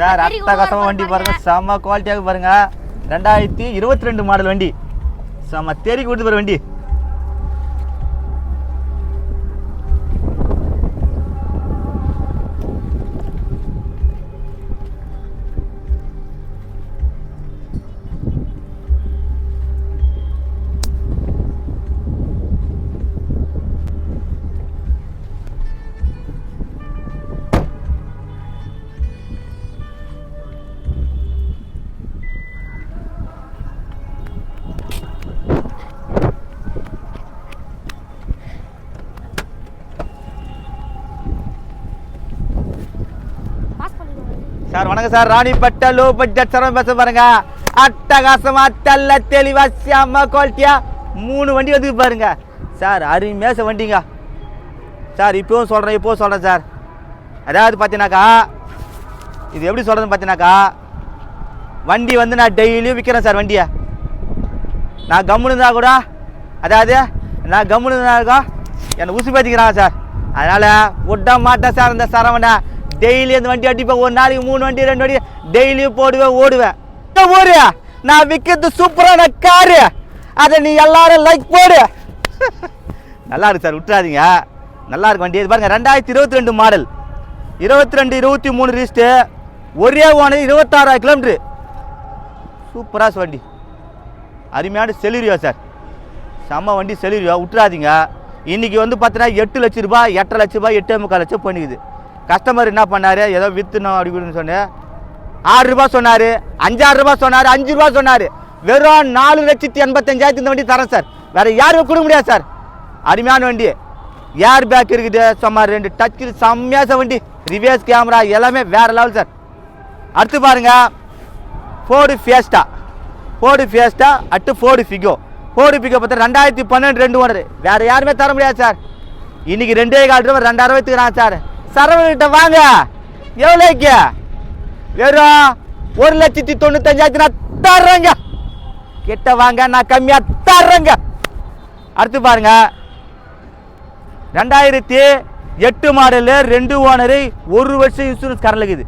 Sir அட்டகாசமாக வண்டி பாருங்க. பாருங்க. செம்ம குவாலிட்டியாக பாருங்க. ரெண்டாயிரத்தி இருபத்தி ரெண்டு மாடல் வண்டி. செம்ம தேடி கொடுத்து பாரு வண்டி. சார் வணக்கம் sir. Ranipet low budget sir பேச பாருங்க. அட்டகாசமா தெல்ல தெளிவா செம்ம குவாலிட்டியா மூணு வண்டி வந்து பாருங்க. சார் அருமையாக வண்டிங்க. சார் இப்போவும் சொல்கிறேன் இப்போவும் சொல்கிறேன் சார். அதாவது பார்த்தீங்கன்னாக்கா இது எப்படி சொல்கிறதுன்னு பார்த்தீங்கன்னாக்கா வண்டி வந்து நான் டெய்லியும் விற்கிறேன் சார் வண்டியை. நான் கம்முன்னு இருந்தால் கூட அதாவது நான் கம்முன்னு இருந்தாக்கா என்னை உசு பேத்திக்கிறாங்க சார். அதனால் விட மாட்டேன் சார் இந்த சரவணை டெய்லி அந்த வண்டி அடிப்பேன். ஒரு நாளைக்கு மூணு வண்டி ரெண்டு வண்டி டெய்லியும் போடுவேன் ஓடுவேன். இந்த ஊரு நான் விற்கிறது சூப்பரான காரு. அதை நீ எல்லாரும் லைக் போடு. நல்லா இருக்கு சார் விட்டுறாதீங்க. நல்லா இருக்கு வண்டி. இது பாருங்க ரெண்டாயிரத்தி இருபத்தி ரெண்டு மாடல் இருபத்தி ரெண்டு இருபத்தி மூணு ரிஸ்ட்டு ஒரே ஓனர் இருபத்தாறாயிரம் கிலோமீட்ரு சூப்பராக வண்டி. அருமையான செலுரியா சார். செம்ம வண்டி செலுரியா. விட்டுறாதீங்க. இன்றைக்கி வந்து பார்த்தீங்கன்னா எட்டு லட்ச ரூபா எட்டரை லட்ச ரூபாய் எட்டே முக்கால் லட்சம் பண்ணிக்குது கஸ்டமர் என்ன பண்ணார்? ஏதோ விற்றுணும் அப்படின்னு சொன்னேன் ஆறு சொன்னார் அஞ்சாறு ரூபாய் சொன்னார் அஞ்சு ரூபா சொன்னார். வெறும் நாலு லட்சத்தி எண்பத்தஞ்சாயிரத்து இந்த வண்டி தரேன் சார். வேறு யாருக்கும் கொடுக்க முடியாது சார். அருமையான வண்டி. ஏர் பேக் இருக்குது சும்மா ரெண்டு டச்சு செம்மையாக வண்டி. ரிவேஸ் கேமரா எல்லாமே வேறு லெவல் சார். அடுத்து பாருங்கள் ஃபோர்டு ஃபியஸ்டா ஃபோர்டு ஃபியஸ்டா அட்டு ஃபோர்டு ஃபிகோ ஃபோர்டு ஃபிகோ பார்த்தா ரெண்டாயிரத்தி பன்னெண்டு ரெண்டு ஓனர். வேறு யாருமே தர முடியாது சார். இன்றைக்கி ரெண்டே கால் ரூபா ரெண்டாயிரம் ரூபாய் சார். சரவணகிட்ட வாங்க. எவ்வளோக்கு வெறும் ஒரு லட்சத்தி தொண்ணூத்தஞ்சாயிரத்தி நான் தர்றேங்க. கிட்ட வாங்க நான் கம்மியாக தர்றேங்க. அடுத்து பாருங்க. ரெண்டாயிரத்தி எட்டு மாடலு ரெண்டு ஓனரு ஒரு வருஷம் இன்சூரன்ஸ் கரண்ட்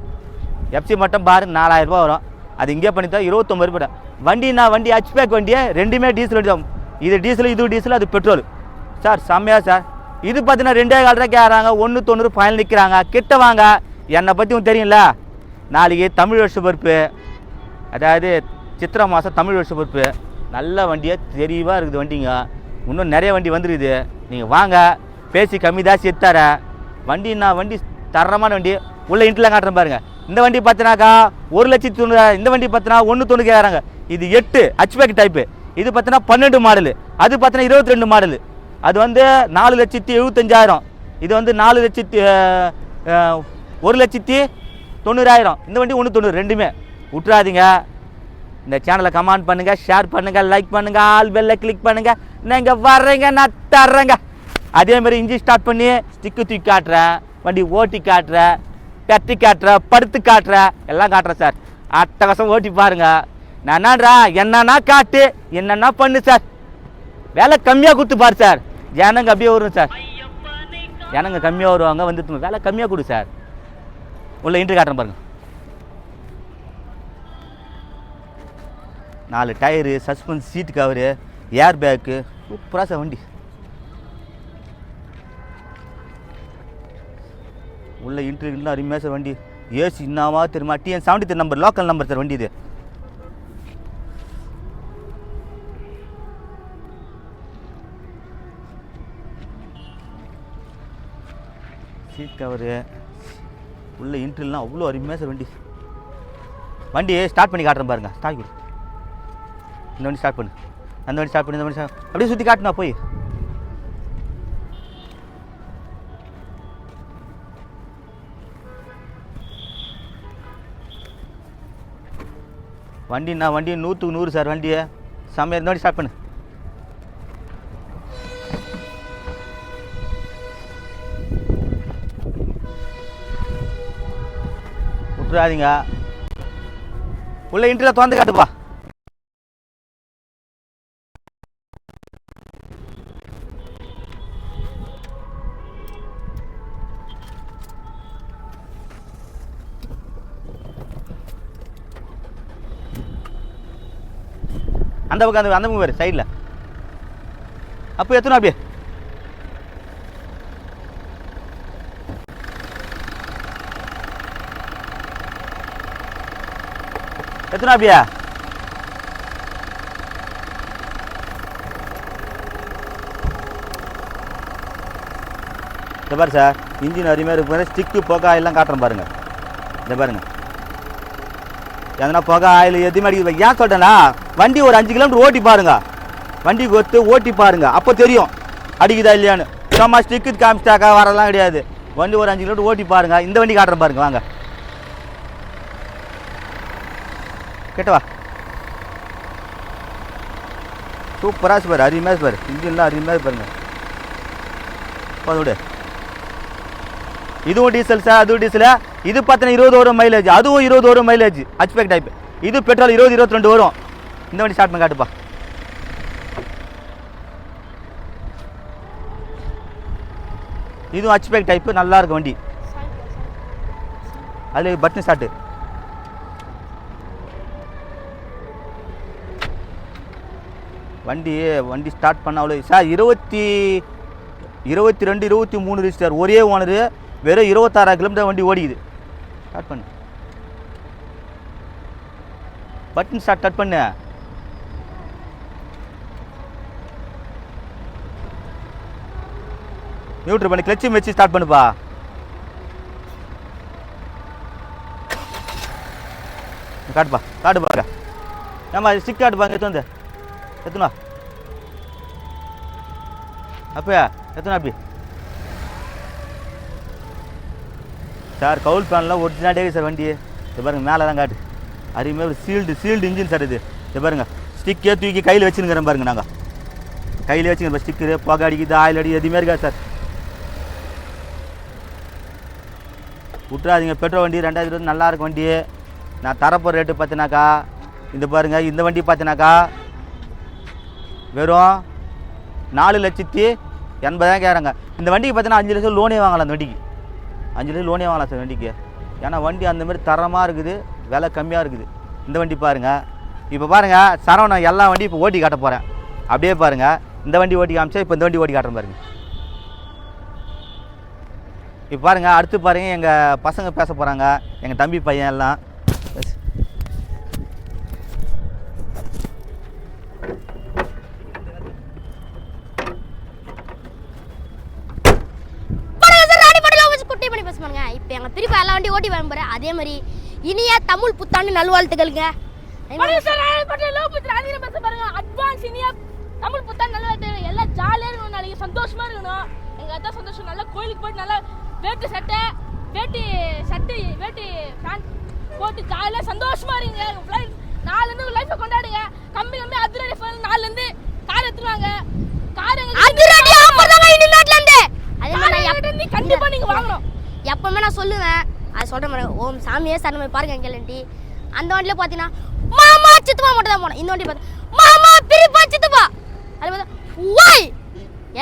எஃப்சி மட்டும் பாரு நாலாயிரம் ரூபா வரும். அது இங்கே பண்ணி தான் இருபத்தொம்பது ரூபாய் வண்டி நான் வண்டி? ஹச்பேக் வண்டியே ரெண்டுமே டீசல் வண்டி தான். இது டீசல் இது டீசல் அது பெட்ரோல் சார் செம்மையா சார் இது பார்த்தீங்கன்னா ரெண்டே கால் ரூபாய் கேட்குறாங்க ஒன்று தொண்ணூறு ஃபைனல் நிற்கிறாங்க கிட்ட வாங்க. என்னை பற்றி உங்களுக்கு தெரியும்ல? நாளைக்கு தமிழ் வருஷ பொறுப்பு. அதாவது சித்திரை மாதம் தமிழ் வருஷ பொறுப்பு. நல்ல வண்டியாக தெளிவாக இருக்குது வண்டிங்க. இன்னும் நிறைய வண்டி வந்துருக்குது. நீங்கள் வாங்க. பேசி கம்மி தான் சித்தார வண்டி நான் வண்டி தரமான வண்டி. உள்ள இன்ட்ரில் காட்டுறேன் பாருங்க. இந்த வண்டி பார்த்தினாக்கா ஒரு லட்சத்தி தொண்ணூறு இந்த வண்டி பார்த்தினா ஒன்று தொண்ணூறு கேட்குறாங்க இது எட்டு ஹச்பேக் டைப்பு இது பார்த்தினா பன்னெண்டு மாடலு அது பார்த்தினா இருபத்தி ரெண்டு மாடலு அது வந்து நாலு லட்சத்தி எழுபத்தஞ்சாயிரம் இது வந்து நாலு லட்சத்தி ஒரு லட்சத்தி தொண்ணூறாயிரம். இந்த வண்டி ஒன்று தொண்ணூறு ரெண்டுமே. விட்றாதீங்க இந்த சேனலை கமெண்ட் பண்ணுங்க ஷேர் பண்ணுங்கள் லைக் பண்ணுங்க ஆல் பெல்ல கிளிக் பண்ணுங்க. இங்கே வர்றீங்க நான் தர்றேங்க. அதே மாதிரி இஞ்சி ஸ்டார்ட் பண்ணி ஸ்டிக்கு தூக்கி காட்டுறேன் வண்டி ஓட்டி காட்டுறேன் கட்டி காட்டுறேன் படுத்து காட்டுறேன். எல்லாம் காட்டுறேன் சார். அட்டகாசம் ஓட்டி பாருங்கள் நான் என்னன்றா என்னன்னா காட்டு என்னன்னா பண்ணு சார். வேலை கம்மியாக கொடுத்து பாரு சார். ஜனங்க அப்படியே வரும் சார். ஜனங்க கம்மியாக வருவாங்க வந்து வேலை கம்மியாக கொடு சார். உள்ள இன்ட்ரு காட்டுறேன் பாருங்க. நாலு tyre suspension seat cover air bag சூப்பராக சார் வண்டி. உள்ள இன்டர்வியூலாம் அருமையாக சார் வண்டி. ஏசி என்னவா தெரியுமா? TN seventy three number local number sir வண்டி இது. கவரு உள்ளே இன்ட்ரிலாம் அவ்வளோ அருமையாக சார் வண்டி. வண்டி ஸ்டார்ட் பண்ணி காட்டுறேன் பாருங்கள் ஸ்டார்ட் கொடு இந்த வண்டி ஸ்டார்ட் பண்ணு. அந்த வண்டி ஸ்டார்ட் பண்ணி இந்த வண்டி அப்படியே சுற்றி காட்டுனா போய். வண்டி நான் வண்டி நூற்றுக்கு நூறு சார் வண்டியை. செம்மையாக இந்த வண்டி ஸ்டார்ட் பண்ணு. விட்டுறாதீங்க. உள்ள இன்ட்ரில் திறந்து காட்டுப்பா. அந்த பக்கம் அந்த அந்த பக்கம் வேறு சைடில் அப்போ எத்தனை அப்படியே எத்தனை அப்படியா? இந்த பாரு சார் இன்ஜின் அருமையாக இருக்கு பாருங்க. ஸ்டிக்கு புகை ஆயிலெலாம் காட்டுறேன் பாருங்க. இந்த பாருங்க. எதனா புகை ஆயில் எதுவுமே அடிக்க ஏன் சொல்கிறேன்னா வண்டி ஒரு அஞ்சு கிலோமீட்டர் ஓட்டி பாருங்க. வண்டி கொத்து ஓட்டி பாருங்க. அப்போ தெரியும். அடிக்குதா இல்லையான்னு. சும்மா ஸ்டிக்கு காமிச்சிட்டாக்கா வரலாம் கிடையாது. வண்டி ஒரு அஞ்சு கிலோமீட்டர் ஓட்டி பாருங்க. இந்த வண்டி காட்டுறேன் பாருங்க. வாங்க. கேட்டவா? சூப்பராக பாரு அருமையாக பாரு. இன்ஜின்லாம் அருமையாக பாருங்க. விடு. இதுவும் டீசல் சார் அதுவும் டீசலு இது பார்த்தீங்கன்னா இருபது வரும் மைலேஜ் அதுவும் இருபது வரும் மைலேஜ் ஹச்பேக் டைப் இது பெட்ரோல் இருபது இருபத்தி ரெண்டு வரும். இந்த வண்டி ஸ்டார்ட் பண்ணி காட்டுப்பா. இதுவும் ஹச்பேக் டைப்பு நல்லா இருக்கும் வண்டி. அதில் பட்டன் ஸ்டார்ட்டு வண்டி வண்டி ஸ்டார்ட் பண்ண அவ்வளோ சார் இருபத்தி இருபத்தி ரெண்டு இருபத்தி மூணு ரிஜிஸ்டர் ஒரே ஓனரு வெறும் இருபத்தாறாயிரம் கிலோமீட்டர் வண்டி ஓடிக்குது. ஸ்டார்ட் பண்ணு. பட்டன் ஸ்டார்ட் கட் பண்ணு. நியூட்ரு பண்ணி. கிளச்சு வச்சு ஸ்டார்ட் பண்ணுப்பா. காட்டுப்பா காட்டுப்பா. ஏமா ஸ்டிக் காட்டுப்பா எடுத்து வந்து. எத்தனா? அப்பயா எத்தனை அப்படி சார் கவுல் பேனில் ஒரிஜினல் டேவி சார் வண்டி. இது பாருங்க மேலே தான் காட்டு. அருமையாக ஒரு சீல்டு சீல்டு இன்ஜின் சார் இது. இது பாருங்க ஸ்டிக்கே தூக்கி கையில் வச்சுருக்கிறேன் பாருங்க நாங்கள் கையில் வச்சுக்கிறோம் ஸ்டிக்கரு புகை அடிக்குது ஆயில் அடி எதுவுமே இருக்காது சார். விட்றாதீங்க பெட்ரோல் வண்டி ரெண்டாயிரத்தி இருபது நல்லா இருக்கும் வண்டி. நான் தரப்போகிற ரேட்டு பார்த்தினாக்கா இந்த பாருங்க இந்த வண்டி பார்த்தினாக்கா வெறும் நாலு லட்சத்தி எண்பதாயிரம் கேட்குறாங்க. இந்த வண்டிக்கு பார்த்தீங்கன்னா அஞ்சு லட்சம் லோனே வாங்கலாம் அந்த வண்டிக்கு. அஞ்சு லட்சம் லோனே வாங்கலாம் சார் வண்டிக்கு. ஏன்னா வண்டி அந்தமாரி தரமாக இருக்குது விலை கம்மியாக இருக்குது. இந்த வண்டி பாருங்கள் இப்போ பாருங்கள் சரவணன் எல்லா வண்டியும் இப்போ ஓட்டி காட்ட போகிறேன் அப்படியே பாருங்கள் இந்த வண்டி ஓட்டி காமிச்சா இப்போ இந்த வண்டி ஓட்டி காட்டுறேன் பாருங்க. இப்போ பாருங்கள் அடுத்து பாருங்கள் எங்கள் பசங்க பேச போகிறாங்க எங்கள் தம்பி பையன் எல்லாம். படல பண்ணி பேச பாருங்க. இப்போ எங்கள் பெரியப்பா எல்லா வண்டி ஓட்டி வர போறேன். அதே மாதிரி இனிய தமிழ் புத்தாண்டு நல்வாழ்த்துக்களுங்க. வணக்கம் சார் நான் பட்டியல் லோகபுத்திர ஆதிரம் பேச பாருங்க. அட்வான்ஸ் இனியா தமிழ் புத்தாண்டு நல்லா இருக்கு. எல்லாம் ஜாலியாக இருக்கணும் நாளைக்கு சந்தோஷமா இருக்கணும். எங்கள் அதான் சந்தோஷம் நல்லா கோயிலுக்கு போயிட்டு நல்லா வேட்டி சட்டை வேட்டி சட்டை வேட்டி பேண்ட் போட்டு ஜாலியாக சந்தோஷமா இருங்க. ஃப்ளைட் நாலுலேருந்து லைஃப்பை கொண்டாடுங்க. கம்மி கம்மி அதிரடி ஃபோன் நாலுலேருந்து கார் எடுத்துருவாங்க கார் அதிரடி ஆஃபர் தாங்க இனிமேட்ல இருந்து அதே மாதிரி நான் எங்க நீ கண்டிப்பா நீங்க வாங்கணும் எப்பவுமே நான் சொல்லுவேன். அது சொல்கிறேன் மாதிரி ஓம் சாமியே சரணமை பாருங்க கேளண்டி அந்த வண்டியில் பார்த்தீங்கன்னா மாமா சித்துப்பா மட்டும் தான் போனோம் இந்த வண்டி பார்த்து மாமா பிரிப்பா சித்துப்பா. அது பார்த்தா ஓய்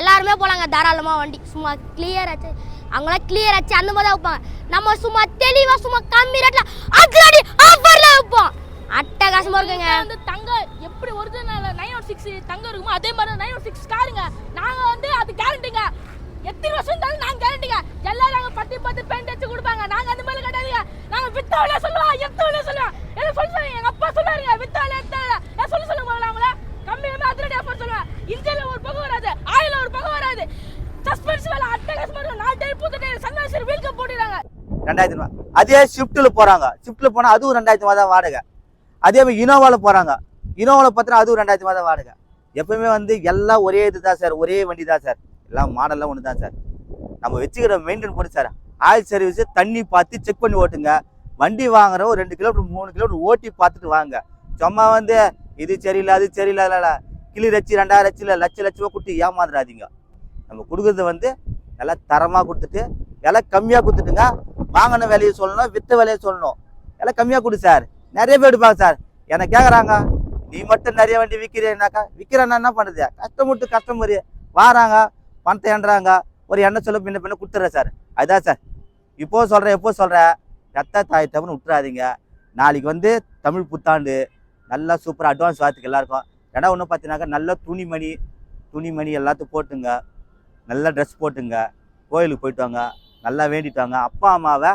எல்லாருமே போலாங்க தாராளமாக வண்டி. சும்மா கிளியர் ஆச்சு. அவங்களாம் கிளியர் ஆச்சு. அந்த மாதிரி தான் வைப்பாங்க. நம்ம சும்மா தெளிவாக சும்மா கம்மி ரேட்டில் அதிரடி ஆஃபரில் வைப்போம். அட்டகாசமா இருக்குங்க. வந்து தங்க எப்படி ஒரிஜினல் நைன் ஒன் சிக்ஸ் தங்க இருக்குமோ அதே மாதிரி நைன் ஒன் சிக்ஸ் காருங்க. நாங்கள் வந்து அது கேரண்டிங்க எத்தனை வருஷம் இருந்தாலும் நாங்க கேரண்டிங்க எல்லாரும் நாங்க பட்டி பத்து பெயிண்ட் அடிச்சு கொடுப்பாங்க. நாங்க அந்த மாதிரி கிடையாதுங்க நாங்க வித்தவளே சொல்லுவோம் எத்தவளே சொல்லுவோம் என்ன சொல்லி சொல்லுங்க எங்க அப்பா சொல்லுவாருங்க வித்தவளே எத்தவளே. நான் சொல்ல சொல்ல முதல்ல அவங்கள. கம்மி கம்மி அதிரடி அப்பா சொல்லுவேன் இன்ஜின்ல ஒரு பக்கம் வராது. ஆயில ஒரு பக்கம் வராது. சஸ்பென்ஸ் வேலை அட்டகாசமா இருக்கும் நாலு டைம் புது டயர் சன்வைசர் வீல் போட்டுறாங்க ரெண்டாயிரத்தி ரூபா அதே ஷிஃப்ட்டில் போகிறாங்க ஷிஃப்ட்டில் போனால் அதுவும் ரெண்டாயிரத்தி ரூபா தான் வாடகை. அதே மாதிரி இனோவாவில் போகிறாங்க இனோவாவில் பார்த்தீங்கன்னா அதுவும் ரெண்டாயிரத்தி ரூபா தான் வாடகை. எப்பவுமே வந்து எல்லாம் ஒரே இது தான் சார் ஒரே வண்டி தான் சார் எல்லாம் மாடல்லாம் ஒன்று தான் சார். நம்ம வச்சுக்கிற மெயின்டைன் பண்ணி சார். ஆயில் சர்வீஸு தண்ணி பார்த்து செக் பண்ணி ஓட்டுங்க. வண்டி வாங்குற ஒரு ரெண்டு கிலோமீட்டர் மூணு கிலோமீட்டர் ஓட்டி பார்த்துட்டு வாங்க. சும்மா வந்து இது சரியில்லை அது சரியில்லை இல்லை கிளி ரச்சி ரெண்டாயிரம் ரச்சி இல்லை லட்ச லட்சமாக கொடுத்து ஏமாந்துடாதீங்க நம்ம கொடுக்குறது வந்து நல்லா தரமாக கொடுத்துட்டு விலை கம்மியாக கொடுத்துட்டுங்க. வாங்கின விலையை சொல்லணும் விற்ற விலையை சொல்லணும். விலை கம்மியாக கொடு சார். நிறைய பேர் எடுப்பாங்க சார். என்னை கேட்குறாங்க நீ மட்டும் நிறைய வண்டி விற்கிறேன்னாக்கா விற்கிறேன்னா என்ன பண்ணுறது? கஷ்டமுட்டு கஸ்டமரு வாராங்க. பணத்தை ஏன்றாங்க ஒரு எண்ணெய் சொல்ல பின்ன பின்ன கொடுத்துட்றேன் சார். அதுதான் சார். இப்போ சொல்கிறேன் எப்போ சொல்கிறேன் ரத்த தாய் தமிழ் விட்டுறாதீங்க. நாளைக்கு வந்து தமிழ் புத்தாண்டு. நல்லா சூப்பராக அட்வான்ஸ் வார்த்தைக்கு எல்லாருக்கும். ஏன்னா ஒன்று பார்த்தீங்கன்னாக்கா நல்ல துணிமணி துணிமணி எல்லாத்தையும் போட்டுங்க. நல்ல ட்ரெஸ் போட்டுங்க. கோயிலுக்கு போயிட்டு வாங்க. நல்லா வேண்டிட்டு வாங்க. அப்பா அம்மாவை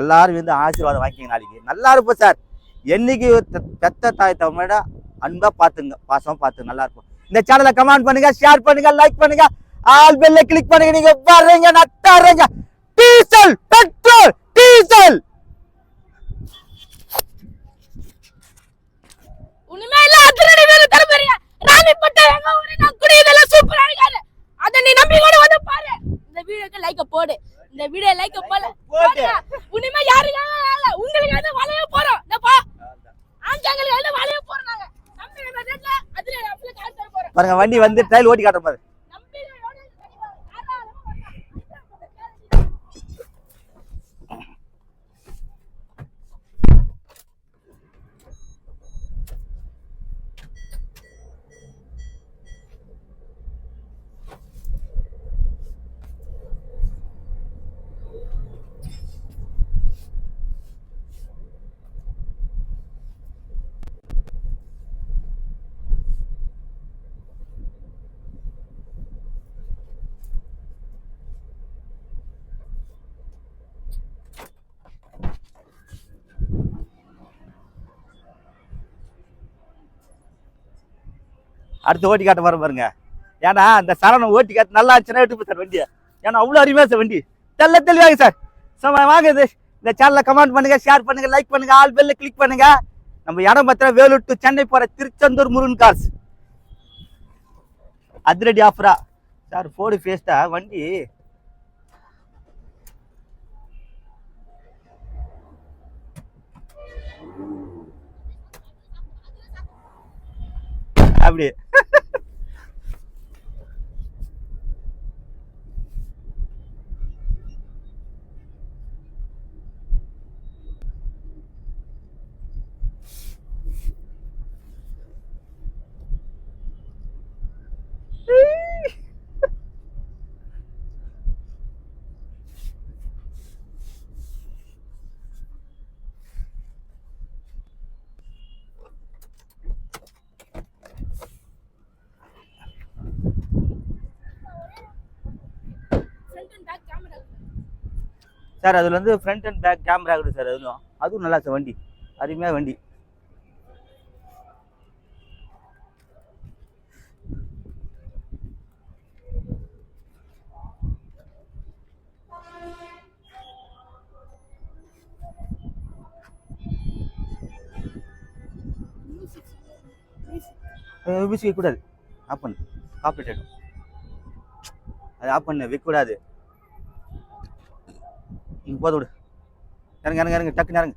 எல்லாரும் வந்து ஆசீர்வாதம் வாங்கிக்கிங்க நாளைக்கு. நல்லா இருப்போம் சார். என்னைக்கு பெத்த தாய் தமிழோட அன்பாக பார்த்துங்க பாசமாக பார்த்துங்க நல்லா இருக்கும் இந்த சேனலை கமெண்ட் பண்ணுங்க ஷேர் பண்ணுங்கள் லைக் பண்ணுங்கள் ஆல் பெல்ல கிளிக் பண்ணுங்க. நீங்க வர்றீங்க நட்டாடுறீங்க டீசல் பெட்ரோல் டீசல். உண்மையில அதிரடி வேலை தரப்போறீங்க ராணிப்பட்ட எங்க ஊரு? நான் குடி இதெல்லாம் சூப்பரா இருக்காரு அத நீ நம்பி கூட வந்து பாரு. இந்த வீடியோக்கு லைக்க போடு. இந்த வீடியோ லைக்க போல. போடு. உண்மை யாருக்காக உங்களுக்கு வந்து வளைய போறோம். இந்த பா. ஆஞ்சாங்களுக்கு வந்து வளைய போறோம் நாங்க. நம்பி நம்ம ரேட்ல அதிரடி அப்பல கால் தர போறோம். பாருங்க வண்டி வந்து ட்ரையல் ஓட்டி காட்டுற பாரு நம்பி எவ்வளவு கண்டிப்பா தாராளமா வரலாம். அடுத்து ஓட்டி காட்ட வர பாருங்க. ஏன்னா அந்த சரணம் ஓட்டி காட்டு நல்லா இருந்துச்சுன்னா எடுத்து சார் வண்டியை. ஏன்னா அவ்வளோ அருமையாக சார் வண்டி. தெல்ல தெளிவாங்க சார். ஸோ வாங்க இது. இந்த சேனலை கமெண்ட் பண்ணுங்க ஷேர் பண்ணுங்க லைக் பண்ணுங்க ஆல் பெல்ல கிளிக் பண்ணுங்க. நம்ம இடம் பத்திரம் வேலூர் டு சென்னை போகிற திருச்செந்தூர் முருகன் கார்ஸ் அதிரடி ஆஃபரா சார் ஃபோர்டு ஃபேஸ்டா வண்டி அப்படி Front சார் அதில் வந்து ஃப்ரண்ட் அண்ட் பேக் கேமரா இருக்குது சார் அதுவும் அதுவும் நல்லா சார் வண்டி. அருமையாக வண்டி. மியூசிக் வைக்கக்கூடாது ஆஃப் பண்ணு. காப்பரேட் ஆகிடும் அது ஆஃப் பண்ணு வைக்கக்கூடாது. இங்கே போதும் விடு. இறங்க இறங்க இறங்க டக்குன்னு இறங்க.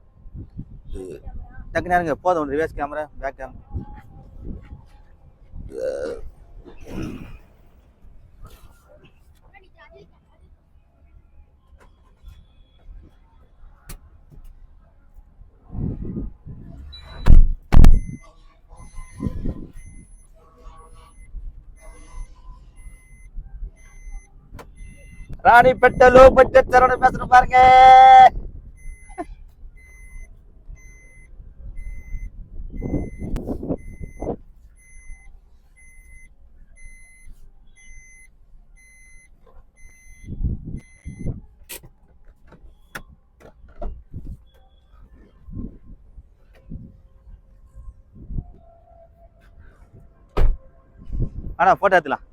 டக்குன்னு இறங்க போதும் reverse camera back camera Ranipet low budget Saravana பேசுறேன் பாருங்க. ஆனா போட்டோ எடுத்துலாம்.